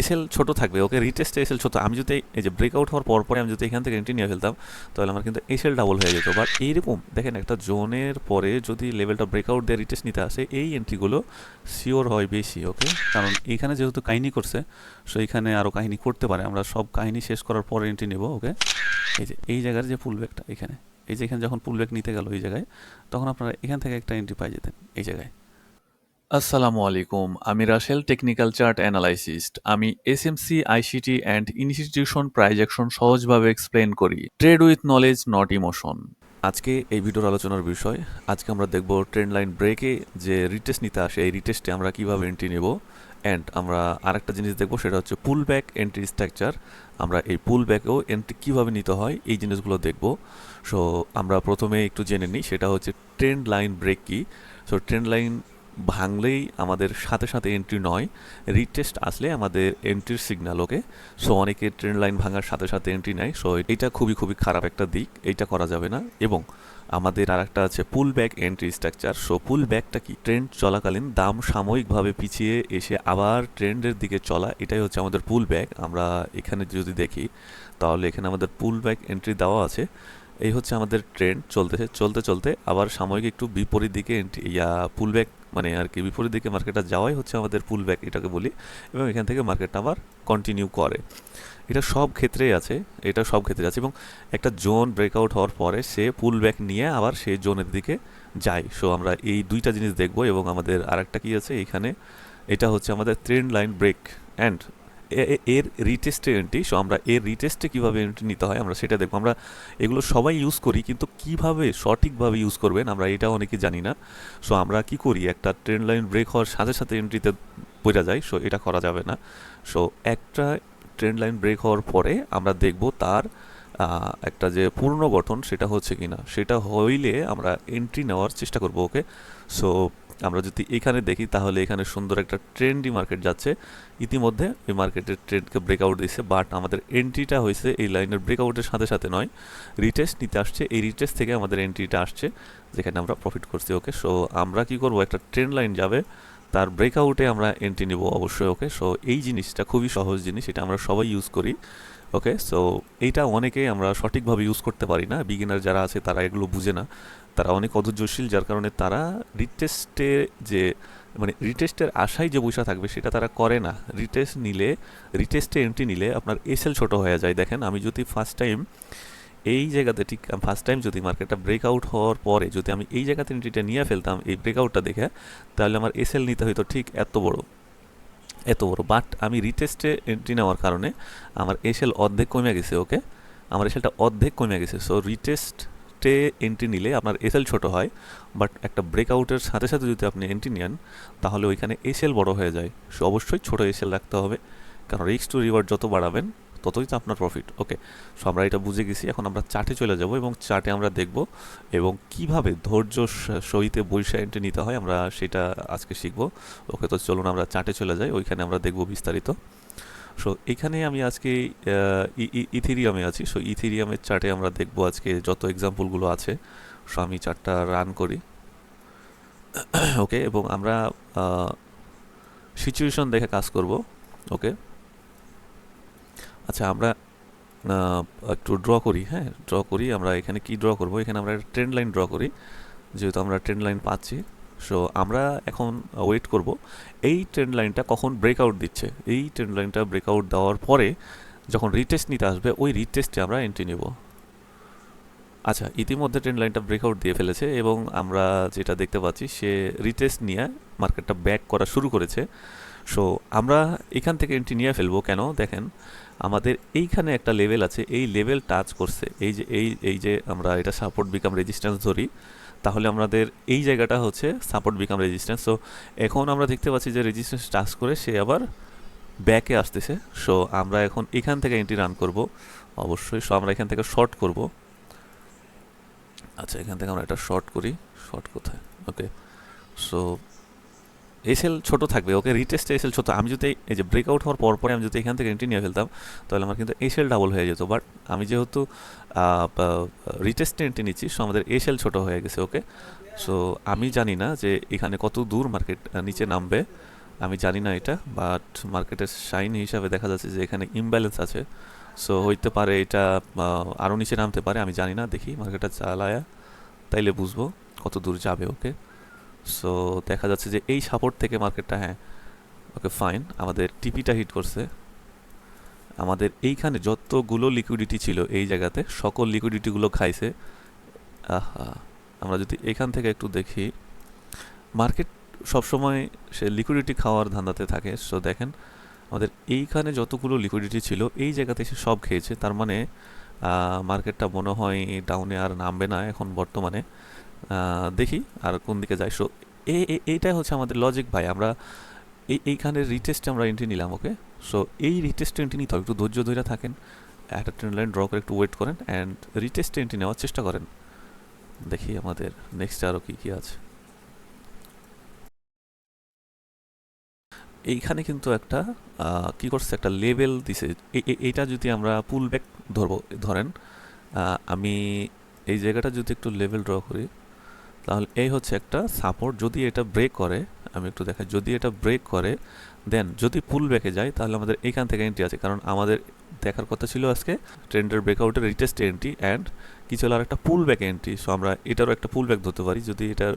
SL ছোট থাকবে, ওকে রিটেস্টে SL ছোট, আমি যদি এই যে ব্রেকআউট হওয়ার পর পরে আমি যদি এখান থেকে এন্ট্রি নিয়ে ফেলতাম, তাহলে আমার কিন্তু এসএল ডাবল হয়ে যেত। বাট এইরকম, দেখেন একটা জোনের পরে যদি লেভেলটা ব্রেকআউট দিয়ে রিটেস্ট নিতে আসে, এই এন্ট্রিগুলো শিওর হয় বেশি ওকে কারণ এখানে যেহেতু কাহিনী করছে সো এখানে আরও কাহিনী করতে পারে। আমরা সব কাহিনী শেষ করার পরে এন্ট্রি নেব ওকে এই যে, এই জায়গার যে পুলব্যাকটা এখানে, এই যে এখানে যখন পুলব্যাক নিতে গেল এই জায়গায়, তখন আপনারা এখান থেকে একটা এন্ট্রি পাই যেতেন, এই জায়গায়। আসসালামু আলাইকুম, আমি রাশেল টেকনিক্যাল চার্ট অ্যানালাইসিস্ট। আমি S M SMC ICT and institution price action সহজভাবে এক্সপ্লেন করি। Trade with knowledge not emotion আজকে এই ভিডিওর আলোচনার বিষয়, আজকে আমরা দেখব ট্রেন্ড লাইন ব্রেকে যে রিটেস্ট নিতে আসে, এই রিটেস্টে আমরা কীভাবে এন্ট্রি নেব। অ্যান্ড আমরা আরেকটা জিনিস দেখব, সেটা হচ্ছে পুল ব্যাক এন্ট্রি স্ট্রাকচার আমরা এই পুল ব্যাকেও এন্ট্রি কীভাবে নিতে হয়, এই জিনিসগুলো দেখব। সো আমরা প্রথমে একটু জেনে নিই, সেটা হচ্ছে ট্রেন্ড লাইন ব্রেক কী। সো ট্রেন্ড লাইন ভাঙলেই আমাদের সাথে সাথে এন্ট্রি নয় রিটেস্ট আসলে আমাদের এন্ট্রির সিগন্যাল ওকে সো অনেকে ট্রেন লাইন ভাঙার সাথে সাথে এন্ট্রি নেয়। সো এটা খুবই খুবই খারাপ একটা দিক এইটা করা যাবে না। এবং আমাদের আর একটা আছে pull back entry structure so pull ব্যাকটা কি? ট্রেন্ড চলাকালীন, দাম সাময়িকভাবে পিছিয়ে এসে আবার ট্রেন্ডের দিকে চলা, এটাই হচ্ছে আমাদের পুল ব্যাক আমরা এখানে যদি দেখি, তাহলে এখানে আমাদের পুল ব্যাক এন্ট্রি দেওয়া আছে। এই হচ্ছে আমাদের ট্রেন্ড চলতেছে, চলতে চলতে আবার সাময়িক একটু বিপরীত দিকে এন্ট্রি ইয়া পুল ব্যাক মানে আর কি বিপরীত দিকে মার্কেটটা যাওয়াই হচ্ছে আমাদের পুল ব্যাক এটাকে বলি এবং এখান থেকে মার্কেটটা আবার কন্টিনিউ করে। এটা সব ক্ষেত্রেই আছে, এটা সব ক্ষেত্রে আছে এবং একটা জোন ব্রেকআউট হওয়ার পরে সে পুল ব্যাক নিয়ে আবার সেই জোনের দিকে যায়। সো আমরা এই দুইটা জিনিস দেখব এবং আমাদের আরেকটা কি আছে এখানে? এটা হচ্ছে আমাদের ট্রেন লাইন ব্রেক অ্যান্ড এর রিটেস্টে এন্ট্রি সো আমরা এর রিটেস্টে কীভাবে এন্ট্রি নিতে হয় আমরা সেটা দেখব। আমরা এগুলো সবাই ইউজ করি, কিন্তু কীভাবে সঠিকভাবে ইউজ করবেন আমরা এটা অনেকে জানি না। সো আমরা কি করি, একটা ট্রেন লাইন ব্রেক হওয়ার সাথে সাথে এন্ট্রিতে বোঝা যায় সো এটা করা যাবে না। সো একটা ট্রেন লাইন ব্রেক হওয়ার পরে আমরা দেখব তার একটা যে পূর্ণ গঠন সেটা হচ্ছে কিনা। সেটা হইলে আমরা এন্ট্রি নেওয়ার চেষ্টা করব ওকে সো আমরা যদি এখানে দেখি, তাহলে এখানে সুন্দর একটা ট্রেন্ডি মার্কেট যাচ্ছে। ইতিমধ্যে এই মার্কেটের ট্রেন্ডকে ব্রেকআউট দিয়েছে বাট আমাদের এন্ট্রিটা হয়েছে এই লাইনের ব্রেকআউটের সাথে সাথে নয়। রিটেস্ট নিতে আসছে, এই রিটেস্ট থেকে আমাদের এন্ট্রিটা আসছে, যেখানে আমরা প্রফিট করছি ওকে সো আমরা কি করব? একটা ট্রেন্ড লাইন যাবে, তার ব্রেকআউটে আমরা এন্ট্রি নিব অবশ্যই ওকে সো এই জিনিসটা খুবই সহজ জিনিস, এটা আমরা সবাই ইউজ করি। ওকে সো এইটা অনেকেই আমরা সঠিকভাবে ইউজ করতে পারি না। বিগিনার যারা আছে, তারা এগুলো বুঝে না। তারা অনেক অধৈর্যশীল, যার কারণে তারা রিটেস্টে যে মানে রিটেস্টের আশায় যে বৈশা থাকবে, সেটা তারা করে না। রিটেস্ট নিলে রিটেস্টে এন্ট্রি নিলে আপনার এসএল ছোট হয়ে যায়। দেখেন, আমি যদি ফার্স্ট টাইম এই জায়গাতে ঠিক ফার্স্ট টাইম যদি মার্কেটটা ব্রেকআউট হওয়ার পরে যদি আমি এই জায়গাতে এন্ট্রিটা নিয়ে ফেলতাম, এই ব্রেকআউটটা দেখে, তাহলে আমার এসএল নিতে হয়তো ঠিক এত বড়। এত বড়। বাট আমি রিটেস্টে এন্ট্রি নেওয়ার কারণে আমার এসেল অর্ধেক কমে গেছে ওকে আমার এসেলটা অর্ধেক কমে গেছে। সো রিটেস্ট টে এন্ট্রি নিলে আপনার এসেল ছোট হয় বাট একটা ব্রেকআউটের সাথে সাথে যদি আপনি এন্ট্রি নেন, তাহলে ওইখানে এসেল বড় হয়ে যায়। সো অবশ্যই ছোট এসেল রাখতে হবে, কারণ রিক্স টু রিওয়ার্ড যত বাড়াবেন ততই তো আপনার প্রফিট ওকে সো আমরা এটা বুঝে গেছি, এখন আমরা চার্টে চলে যাব এবং চার্টে আমরা দেখব এবং কীভাবে ধৈর্য সহিতে বৈশা এন্ট্রি নিতে হয় আমরা সেটা আজকে শিখব। ওকে তো চলুন আমরা চার্টে চলে যাই, ওইখানে আমরা দেখব বিস্তারিত। সো এখানে আমি আজকে ইথিরিয়ামে আছি। সো ইথিরিয়ামের চার্টে আমরা দেখব আজকে যত এক্সাম্পলগুলো আছে সো আমি চার্টটা রান করি। ওকে এবং আমরা সিচুয়েশন দেখে কাজ করব। ওকে আচ্ছা আমরা একটু ড্র করি হ্যাঁ? ড্র করি, আমরা এখানে কি ড্র করব? এখানে আমরা ট্রেন্ড লাইন ড্র করি, যেহেতু আমরা ট্রেন্ড লাইন পাচ্ছি। সো আমরা এখন ওয়েট করব, এই ট্রেন্ড লাইনটা কখন ব্রেকআউট দিচ্ছে? এই ট্রেন্ড লাইনটা ব্রেকআউট দেওয়ার পরে যখন রিটেস্ট নিতে আসবে, ওই রিটেস্টে আমরা এন্ট্রি নেব। আচ্ছা ইতিমধ্যে ট্রেন্ড লাইনটা ব্রেকআউট দিয়ে ফেলেছে এবং আমরা যেটা দেখতে পাচ্ছি, সে রিটেস্ট নিয়ে মার্কেটটা ব্যাক করা শুরু করেছে। সো আমরা এখান থেকে এন্ট্রি নিয়ে ফেলব। কেন? দেখেন, আমাদের এইখানে একটা লেভেল আছে। এই লেভেল টাচ করছে। এই যে, এই এই যে আমরা এটা সাপোর্ট বিকাম রেজিস্ট্যান্স ধরি, তাহলে আমাদের এই জায়গাটা হচ্ছে সাপোর্ট বিকাম রেজিস্ট্যান্স সো এখন আমরা দেখতে পাচ্ছি যে রেজিস্ট্যান্স টাচ করে সে আবার ব্যাকে আসতেছে। সো আমরা এখন এখান থেকে এন্ট্রি রান করব। অবশ্যই সো আমরা এখান থেকে শর্ট করব। আচ্ছা এখান থেকে আমরা একটা শর্ট করি। শর্ট কোথায়? ওকে সো এসএল ছোট থাকবে, ওকে রিটেস্টে এসএল ছোট, আমি যদি এই যে ব্রেকআউট হওয়ার পর পরে আমি যদি এখান থেকে এন্ট্রি নিয়ে ফেলতাম তাহলে আমার কিন্তু এসএল ডাবল হয়ে যেত। বাট আমি যেহেতু রিটেস্টে এন্ট্রি নিচ্ছি সো আমাদের এসএল ছোট হয়ে গেছে, ওকে? সো আমি জানি না যে এখানে কত দূর মার্কেট নিচে নামবে, আমি জানি না এটা বাট মার্কেটের সাইন হিসাবে দেখা যাচ্ছে যে এখানে ইমব্যালেন্স আছে। সো হইতে পারে এটা আরও নিচে নামতে পারে, আমি জানি না, দেখি মার্কেটটা চালায়া, তাইলে বুঝব কত দূর যাবে, ওকে? সো দেখা যাচ্ছে যে এই সাপোর্ট থেকে মার্কেটটা হ্যাঁ ওকে ফাইন আমাদের টিপিটা হিট করছে। আমাদের এইখানে যতগুলো লিকুইডিটি ছিল এই জায়গাতে, সকল লিকুইডিটিগুলো খাইছে। আহা, আমরা যদি এখান থেকে একটু দেখি মার্কেট সবসময় সে লিকুইডিটি খাওয়ার ধান্দাতে থাকে। সো দেখেন, আমাদের এইখানে যতগুলো লিকুইডিটি ছিল, এই জায়গাতে সে সব খেয়েছে। তার মানে মার্কেটটা মনে হয় ডাউনে আর নামবে না এখন বর্তমানে। দেখি আর কোন দিকে যাই সো এ এইটাই হচ্ছে আমাদের লজিক ভাই। আমরা এই এইখানে রিটেস্টে আমরা এন্ট্রি নিলাম ওকে সো এই রিটেস্টে এন্ট্রি নিতে হবে। একটু ধৈর্য ধরে থাকেন। একটা ট্রেন লাইন ড্র করে একটু ওয়েট করেন অ্যান্ড রিটেস্টে এন্ট্রি নেওয়ার চেষ্টা করেন। দেখি আমাদের নেক্সট আরও কী কী আছে। এইখানে কিন্তু একটা কি করছে? একটা লেভেল দিছে। এইটা যদি আমরা পুল ব্যাক ধরবো, ধরেন আমি এই জায়গাটা যদি একটু লেভেল ড্র করি তাহলে এই হচ্ছে একটা সাপোর্ট যদি এটা ব্রেক করে, আমি একটু দেখাই, যদি এটা ব্রেক করে দেন যদি পুল ব্যাকে যায়, তাহলে আমাদের এখান থেকে এন্ট্রি আছে। কারণ আমাদের দেখার কথা ছিল আজকে ট্রেন্ডের ব্রেকআউটের রিটেস্ট এন্ট্রি অ্যান্ড কিছু হলো আর একটা পুল ব্যাক এন্ট্রি সো আমরা এটারও একটা পুল ব্যাক ধরতে পারি। যদি এটা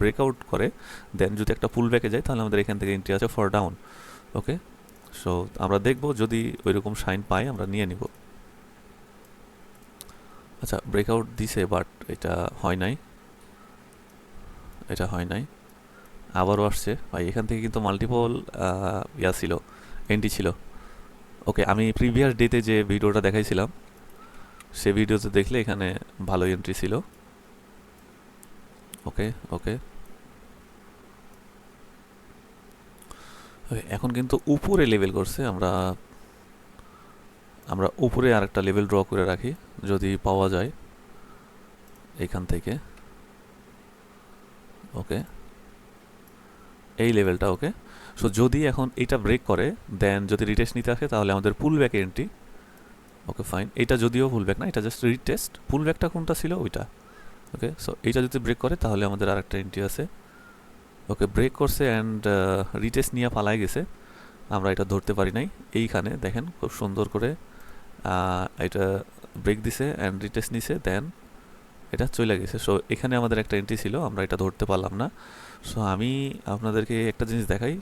ব্রেকআউট করে দেন যদি একটা পুল ব্যাকে যায়, তাহলে আমাদের এখান থেকে এন্ট্রি আছে ফর ডাউন ওকে সো আমরা দেখব যদি ওইরকম সাইন পাই, আমরা নিয়ে নিব। আচ্ছা ব্রেকআউট দিছে বাট এটা হয় নাই। এটা হয় নাই। আবারও আসছে। ভাই, এখান থেকে কিন্তু মাল্টিপল ইয়া ছিল এন্ট্রি ছিল। ওকে আমি প্রিভিয়াস ডেতে যে ভিডিওটা দেখাইছিলাম, সে ভিডিওতে দেখলে এখানে ভালো এন্ট্রি ছিল। ওকে ওকে এখন কিন্তু উপরে লেভেল করছে, আমরা আমরা উপরে আরেকটা লেভেল ড্র করে রাখি, যদি পাওয়া যায়, এখান থেকে। ওকে? এই লেভেলটা ওকে? সো যদি এখন এটা ব্রেক করে দেন যদি রিটেস্ট নিতে আসে, তাহলে আমাদের pull back entry okay fine এটা যদিও পুল ব্যাক না, এটা জাস্ট রিটেস্ট পুল ব্যাকটা কোনটা ছিল? ওইটা, ওকে? সো এইটা যদি ব্রেক করে, তাহলে আমাদের আরেকটা এন্ট্রি আছে। ওকে ব্রেক করছে অ্যান্ড রিটেস্ট নিয়ে পালাই গেছে। আমরা এটা ধরতে পারি নাই। এইখানে দেখেন, খুব সুন্দর করে এটা ব্রেক দিছে অ্যান্ড রিটেস্ট নিছে দেন এটা চলে গেছে। সো এখানে আমাদের একটা এন্ট্রি ছিল, আমরা এটা ধরতে পারলাম না। সো আমি আপনাদেরকে একটা জিনিস দেখাই।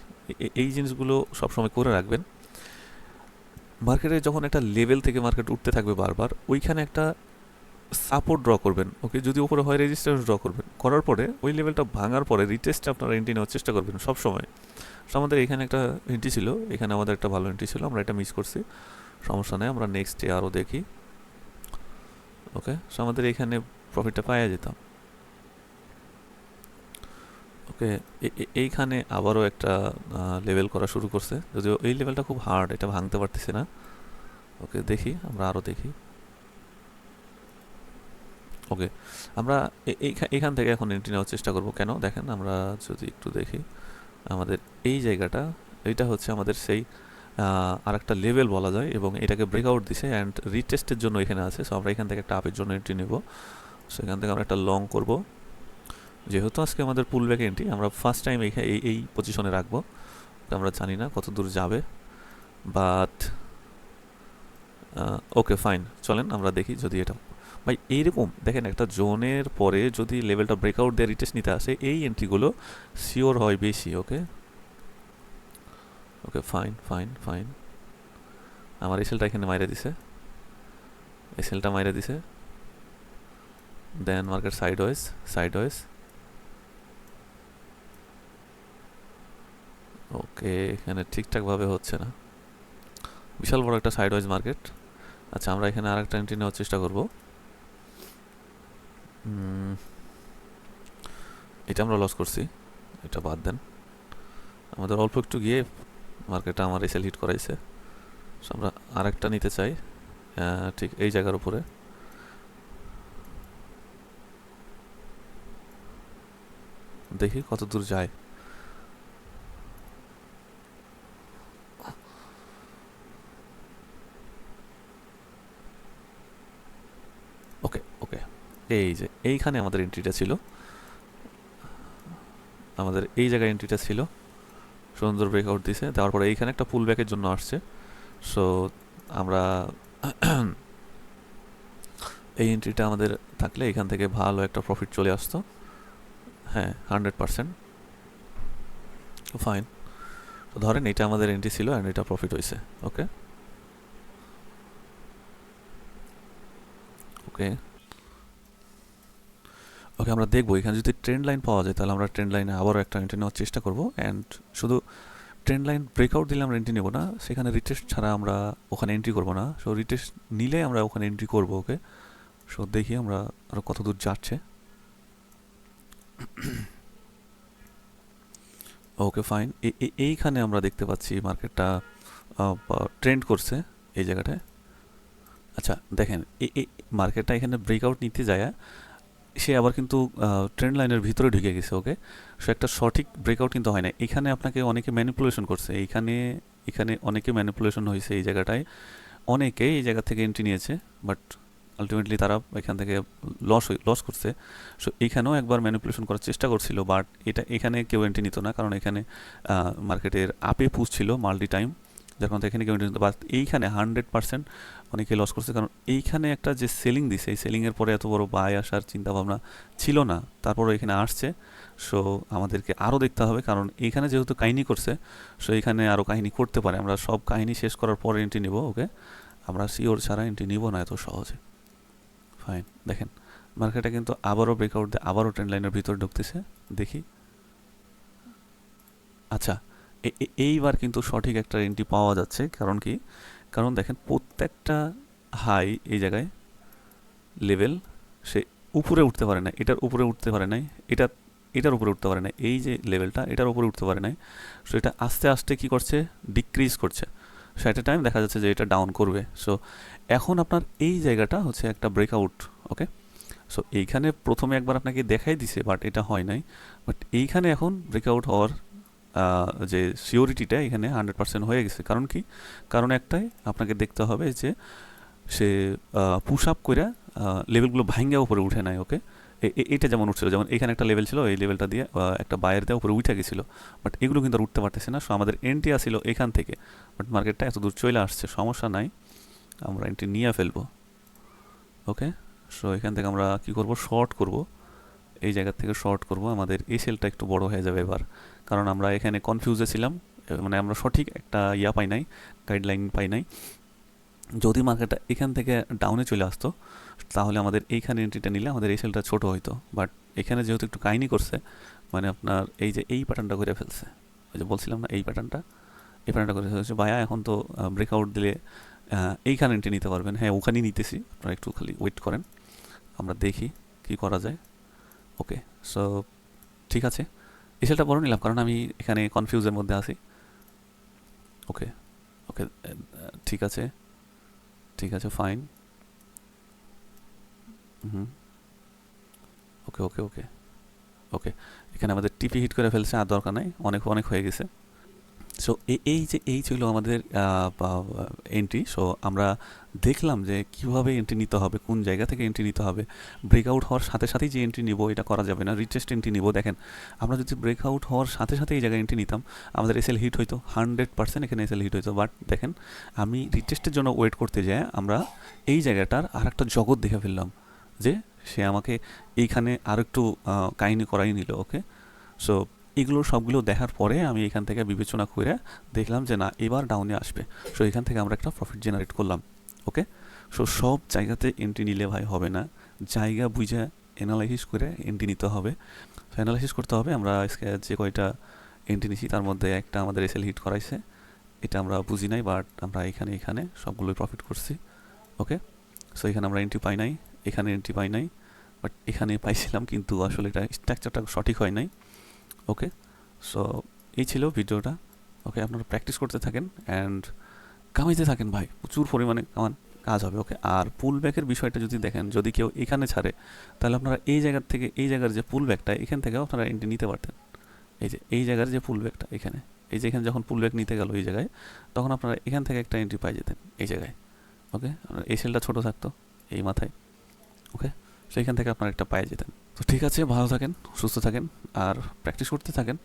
এই জিনিসগুলো সবসময় করে রাখবেন। মার্কেটে যখন একটা লেভেল থেকে মার্কেট উঠতে থাকবে বারবার, ওইখানে একটা সাপোর্ট ড্র করবেন। ওকে যদি ওপরে হয় রেজিস্ট্যান্স ড্র করবেন। করার পরে ওই লেভেলটা ভাঙার পরে রিটেস্টে আপনারা এন্ট্রি নেওয়ার চেষ্টা করবেন সব সময় সো আমাদের এখানে একটা এন্ট্রি ছিল। এখানে আমাদের একটা ভালো এন্ট্রি ছিল। আমরা এটা মিস করছি। সমস্যা নেই। আমরা নেক্সট ডে আরও দেখি। ওকে সো আমাদের এখানে প্রফিটটা পাওয়া যেতাম। ওকে এইখানে আবারও একটা লেভেল করা শুরু করছে। যদিও এই লেভেলটা খুব হার্ড এটা ভাঙতে পারতেছে না। ওকে দেখি, আমরা আরও দেখি। ওকে আমরা এখান থেকে এখন এন্ট্রি নেওয়ার চেষ্টা করব। কেন? দেখেন, আমরা যদি একটু দেখি, আমাদের এই জায়গাটা, এইটা হচ্ছে আমাদের সেই আর একটা লেভেল বলা যায় এবং এটাকে ব্রেকআউট দিছে অ্যান্ড রিটেস্টের জন্য এখানে আছে। সো আমরা এখান থেকে একটা আপের জন্য এন্ট্রি নেব। সো এখান থেকে আমরা একটা লং করব। যেহেতু আজকে আমাদের পুল ব্যাক এন্ট্রি আমরা ফার্স্ট টাইম এই এই পজিশনে রাখব। আমরা জানি না কত দূর যাবে। বাট ওকে ফাইন চলেন আমরা দেখি যদি এটা, ভাই, এইরকম, দেখেন একটা জোনের পরে যদি লেভেলটা ব্রেকআউট দিয়ে রিটেস্ট নিতে আসে, এই এন্ট্রিগুলো শিওর হয় বেশি okay okay fine fine fine আমার এসেলটা এখানে মাইরে দিছে। এসেলটা সেলটা মাইরে দিছে। Sideways sideways okay এখানে ঠিকঠাকভাবে হচ্ছে না। বিশাল বড় একটা সাইড ওয়াইজ মার্কেট আচ্ছা আমরা এখানে আর একটা এন্ট্রি নেওয়ার চেষ্টা করব। এটা আমরা লস করছি। এটা বাদ দেন। আমাদের অল্প একটু গিয়ে মার্কেটটা আমার এসেল হিট করাইছে। আমরা আরেকটা নিতে চাই। ঠিক এই জায়গার উপরে। দেখি কত দূর যায়। ওকে ওকে। এই যে, এইখানে আমাদের এন্ট্রিটা ছিল। আমাদের এই জায়গায় এন্ট্রিটা ছিল। সুন্দর ব্রেকআউট দিছে। দেওয়ার পরে এইখানে একটা পুল ব্যাকের জন্য আসছে। সো আমরা এই এন্ট্রিটা আমাদের থাকলে এখান থেকে ভালো একটা প্রফিট চলে আসতো। হ্যাঁ হান্ড্রেড পারসেন্ট ফাইন তো ধরেন এটা আমাদের এন্ট্রি ছিল অ্যান্ড এটা প্রফিট হয়েছে ওকে ওকে ওকে আমরা দেখব। এখানে যদি ট্রেন্ড লাইন পাওয়া যায়, তাহলে আমরা ট্রেন্ড লাইনে আবারও একটা এন্ট্রি নেওয়ার চেষ্টা করব। অ্যান্ড শুধু ট্রেন্ড লাইন ব্রেকআউট দিলে আমরা এন্ট্রি নেব না। সেখানে রিটেস্ট ছাড়া আমরা ওখানে এন্ট্রি করব না। সো রিটেস্ট নিলে আমরা ওখানে এন্ট্রি করব ওকে সো দেখি আমরা আরও কত দূর যাচ্ছে। ওকে ফাইন এইখানে আমরা দেখতে পাচ্ছি মার্কেটটা ট্রেন্ড করছে এই জায়গাটায়। আচ্ছা দেখেন এই মার্কেটটা এখানে ব্রেকআউট নিতে যায়, সে আবার কিন্তু ট্রেন্ড লাইনের ভিতরে ঢুকে গেছে ওকে সো একটা সঠিক ব্রেকআউট কিন্তু হয় না। এখানে আপনাকে অনেকে ম্যানিপুলেশন করছে। এইখানে এখানে অনেকে ম্যানিপুলেশন হয়েছে এই জায়গাটায়। অনেকে এই জায়গা থেকে এন্ট্রি নিয়েছে বাট আলটিমেটলি তারা এখান থেকে লস লস করছে। সো এখানেও একবার ম্যানিপুলেশন করার চেষ্টা করছিল বাট এটা, এখানে কেউ এন্ট্রি নিত না, কারণ এখানে মার্কেটের আপে পুষ ছিল মাল্টি টাইম যার কারণে এখানে কেউ এন্ট্রি নিত বাট এইখানে হান্ড্রেড পার্সেন্ট অনেকে লস করছে, কারণ এইখানে একটা যে সেলিং দিছে, এই সেলিংয়ের পরে এত বড় বাই আসার চিন্তা ভাবনা ছিল না। তারপরও এখানে আসছে। সো আমাদেরকে আরও দেখতে হবে, কারণ এইখানে যেহেতু কাহিনী করছে সো এখানে আরও কাহিনী করতে পারে। আমরা সব কাহিনী শেষ করার পরে এন্ট্রি নিব ওকে আমরা সিওর ছাড়া এন্ট্রি নিব না এত সহজে। ফাইন দেখেন। মার্কেটে কিন্তু আবারও ব্রেকআউট দিয়ে আবারও ট্রেন লাইনের ভিতর ঢুকতেছে, দেখি। আচ্ছা এইবার কিন্তু সঠিক একটা এন্ট্রি পাওয়া যাচ্ছে, কারণ কি? কারণ দেখেন প্রত্যেকটা হাই এই জায়গায় লেভেল সে উপরে উঠতে পারে না, এটার উপরে উঠতে পারে নাই, এটা, এটার উপরে উঠতে পারে না এই যে লেভেলটা এটার উপরে উঠতে পারে নাই। সো এটা আস্তে আস্তে কি করছে? ডিক্রিজ করছে। সো টাইম দেখা যাচ্ছে যে এটা ডাউন করবে। সো এখন আপনার এই জায়গাটা হচ্ছে একটা ব্রেকআউট ওকে সো এইখানে প্রথমে একবার আপনাকে দেখাই দিছে বাট এটা হয় নাই। বাট এইখানে এখন ব্রেকআউট হওয়ার যে সিওরিটিটা এখানে হান্ড্রেড পার্সেন্ট হয়ে গেছে। কারণ কি? কারণ একটাই, আপনাকে দেখতে হবে যে সে পুশ আপ করে লেভেলগুলো ভাঙ্গা উপরে উঠে নেয় ওকে এটা যেমন উঠছিল, যেমন এখানে একটা লেভেল ছিল, এই লেভেলটা দিয়ে একটা বায়ের দেওয়া উপরে উঠে গেছিল বাট এগুলো কিন্তু উঠতে পারতেছে না। সো আমাদের এন্ট্রি আসছিল এখান থেকে বাট মার্কেটটা এত দূর চলে আসছে, সমস্যা নাই, আমরা এন্ট্রি নিয়ে ফেলব। ওকে সো এখান থেকে আমরা কি করব? শর্ট করব। এই জায়গা থেকে শর্ট করব। আমাদের এই সেলটা একটু বড় হয়ে যাবে এবার। কারণ আমরা এখানে কনফিউজে ছিলাম মানে আমরা সঠিক একটা ইয়া পাই নাই গাইডলাইন পাই নাই। যদি মার্কেটটা এখান থেকে ডাউনে চলে আসতো তাহলে আমাদের এইখানে এন্ট্রিটা নিলে আমাদের এই সেলটা ছোটো হইতো। বাট এখানে যেহেতু একটু কাহিনি করছে মানে আপনার এই যে এই প্যাটার্নটা করে ফেলছে, ওই যে বলছিলাম না, এই প্যাটার্নটা এই প্যাটার্নটা করে ফেলছে। ভাইয়া, এখন তো ব্রেকআউট দিলে এইখানে এন্ট্রি নিতে পারবেন। হ্যাঁ ওখানেই নিতেছি, আপনারা একটু খালি ওয়েট করেন। আমরা দেখি কি করা যায়। ওকে সো ঠিক আছে। এই সেলটা বড় নিলাম, কারণ আমি এখানে কনফিউজের মধ্যে আছি। ওকে ওকে ঠিক আছে। ঠিক আছে ফাইন হুম। ওকে ওকে ওকে। ওকে, এখানে আমাদের টিপি হিট করে ফেলছে, আর দরকার নাই। অনেক অনেক হয়ে গেছে। সো এই যে, এই ছিল আমাদের এন্ট্রি সো আমরা দেখলাম যে কীভাবে এন্ট্রি নিতে হবে, কোন জায়গা থেকে এন্ট্রি নিতে হবে। ব্রেকআউট হওয়ার সাথে সাথেই যে এন্ট্রি নিব, এটা করা যাবে না। রিটেস্ট এন্ট্রি নিব। দেখেন, আমরা যদি ব্রেকআউট হওয়ার সাথে সাথে এই জায়গায় এন্ট্রি নিতাম, আমাদের এসএল হিট হইতো হান্ড্রেড পার্সেন্ট এখানে এসএল হিট হইতো। বাট দেখেন, আমি রিটেস্টের জন্য ওয়েট করতে যাই আমরা এই জায়গাটার আর একটা জগৎ দেখে ফেললাম। যে সে আমাকে এইখানে আর একটু কাহিনী করাই নিল, ওকে? সো এগুলো সবগুলো দেখার পরে আমি এখান থেকে বিবেচনা করে দেখলাম যে না, এবার ডাউনে আসবে। সো এখান থেকে আমরা একটা প্রফিট জেনারেট করলাম, ওকে? সো সব জায়গাতে এন্ট্রি নিলে ভাই হবে না। জায়গা বুঝে অ্যানালাইসিস করে এন্ট্রি নিতে হবে। সো অ্যানালাইসিস করতে হবে। আমরা আজকে যে কয়টা এন্ট্রি নিছি, তার মধ্যে একটা আমাদের এসএল হিট করাইছে। এটা আমরা বুঝি নাই বাট আমরা এখানে এখানে সবগুলোই প্রফিট করছি, ওকে? সো এখানে আমরা এন্ট্রি পাই নাই। এখানে এন্ট্রি পাই নাই বাট এখানে পাইছিলাম কিন্তু আসলে এটা স্ট্রাকচারটা সঠিক হয় নাই। ওকে সো এই ছিল ভিডিওটা ওকে আপনারা প্র্যাকটিস করতে থাকেন অ্যান্ড কামাইতে থাকেন ভাই। প্রচুর পরিমাণে কামান কাজ হবে ওকে আর পুল ব্যাকের বিষয়টা যদি দেখেন, যদি কেউ এখানে ছাড়ে, তাহলে আপনারা এই জায়গার থেকে, এই জায়গার যে পুল ব্যাকটা এখান থেকেও আপনারা এন্ট্রি নিতে পারতেন। এই যে, এই জায়গার যে পুল ব্যাকটা এখানে। এই যে, এখানে যখন পুল ব্যাক নিতে গেল এই জায়গায়, তখন আপনারা এখান থেকে একটা এন্ট্রি পাই যেতেন, এই জায়গায়। ওকে এই সেলটা ছোটো থাকতো, এই মাথায়। ওকে? সেইখান থেকে আপনারা একটা পায়ে যেতেন। তো ঠিক আছে, ভালো থাকেন, সুস্থ থাকেন, আর প্র্যাকটিস করতে থাকেন।